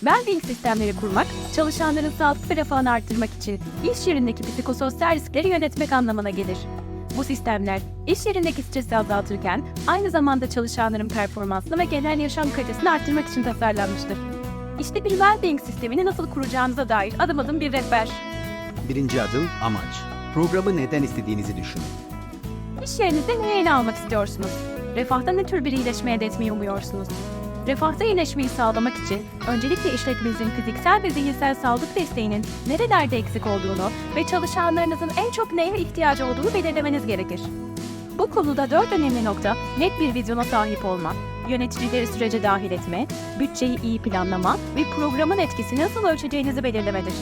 Wellbeing sistemleri kurmak, çalışanların sağlık ve refahını arttırmak için iş yerindeki psikososyal riskleri yönetmek anlamına gelir. Bu sistemler iş yerindeki stresi azaltırken aynı zamanda çalışanların performansını ve genel yaşam kalitesini arttırmak için tasarlanmıştır. İşte bir Wellbeing sistemini nasıl kuracağınıza dair adım adım bir rehber. Birinci adım amaç. Programı neden istediğinizi düşünün. İş yerinizde neyi ele almak istiyorsunuz? Refahta ne tür bir iyileşme elde etmeyi umuyorsunuz? Refahta iyileşmeyi sağlamak için öncelikle işletmenizin fiziksel ve zihinsel sağlık desteğinin nerelerde eksik olduğunu ve çalışanlarınızın en çok neye ihtiyacı olduğunu belirlemeniz gerekir. Bu konuda dört önemli nokta net bir vizyona sahip olma, yöneticileri sürece dahil etme, bütçeyi iyi planlama ve programın etkisini nasıl ölçeceğinizi belirlemedir.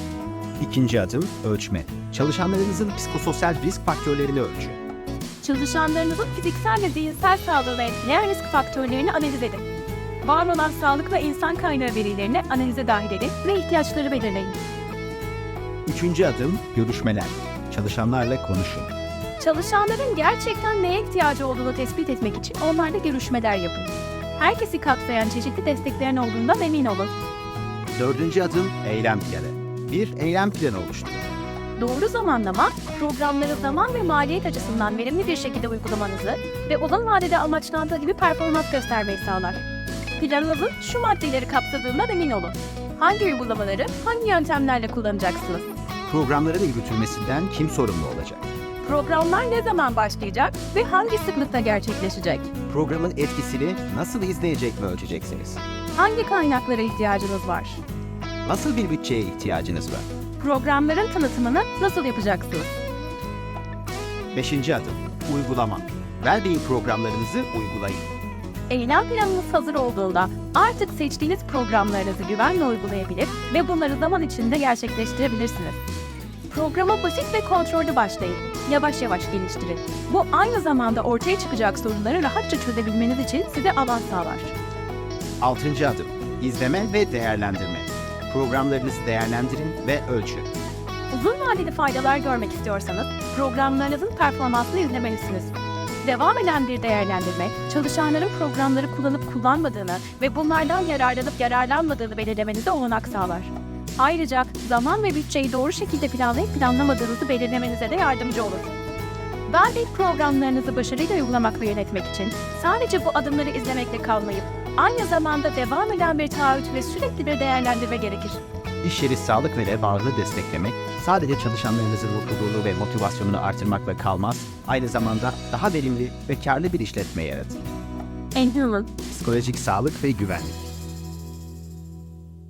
İkinci adım ölçme. Çalışanlarınızın psikososyal risk faktörlerini ölçün. Çalışanlarınızın fiziksel ve zihinsel sağlığını etkileyen risk faktörlerini analiz edin. Var olan sağlık ve insan kaynağı verilerini analize dahil edin ve ihtiyaçları belirleyin. Üçüncü adım görüşmeler. Çalışanlarla konuşun. Çalışanların gerçekten neye ihtiyacı olduğunu tespit etmek için onlarla görüşmeler yapın. Herkesi kapsayan çeşitli desteklerin olduğundan emin olun. Dördüncü adım eylem planı. Bir eylem planı oluşturun. Doğru zamanlama, programları zaman ve maliyet açısından verimli bir şekilde uygulamanızı ve uzun vadede amaçlandığı gibi performans göstermeyi sağlar. Planınızın şu maddeleri kapsadığından emin olun. Hangi uygulamaları, hangi yöntemlerle kullanacaksınız? Programların yürütülmesinden kim sorumlu olacak? Programlar ne zaman başlayacak ve hangi sıklıkta gerçekleşecek? Programın etkisini nasıl izleyecek ve ölçeceksiniz? Hangi kaynaklara ihtiyacınız var? Nasıl bir bütçeye ihtiyacınız var? Programların tanıtımını nasıl yapacaksınız? Beşinci adım uygulama. Wellbeing programlarınızı uygulayın. Eylem planınız hazır olduğunda artık seçtiğiniz programlarınızı güvenle uygulayabilir ve bunları zaman içinde gerçekleştirebilirsiniz. Programa basit ve kontrollü başlayın. Yavaş yavaş geliştirin. Bu aynı zamanda ortaya çıkacak sorunları rahatça çözebilmeniz için size alan sağlar. Altıncı adım izleme ve değerlendirme. Programlarınızı değerlendirin ve ölçün. Uzun vadeli faydalar görmek istiyorsanız programlarınızın performansını izlemelisiniz. Devam eden bir değerlendirme, çalışanların programları kullanıp kullanmadığını ve bunlardan yararlanıp yararlanmadığını belirlemenize olanak sağlar. Ayrıca zaman ve bütçeyi doğru şekilde planlayıp planlamadığınızı belirlemenize de yardımcı olur. Wellbeing programlarınızı başarıyla uygulamak ve yönetmek için sadece bu adımları izlemekle kalmayıp aynı zamanda devam eden bir taahhüt ve sürekli bir değerlendirme gerekir. İş yeri sağlık ve refahını desteklemek sadece çalışanlarınızın mutluluğunu ve motivasyonunu artırmakla kalmaz, aynı zamanda daha verimli ve karlı bir işletme yaratır. Psikolojik sağlık ve güvenlik.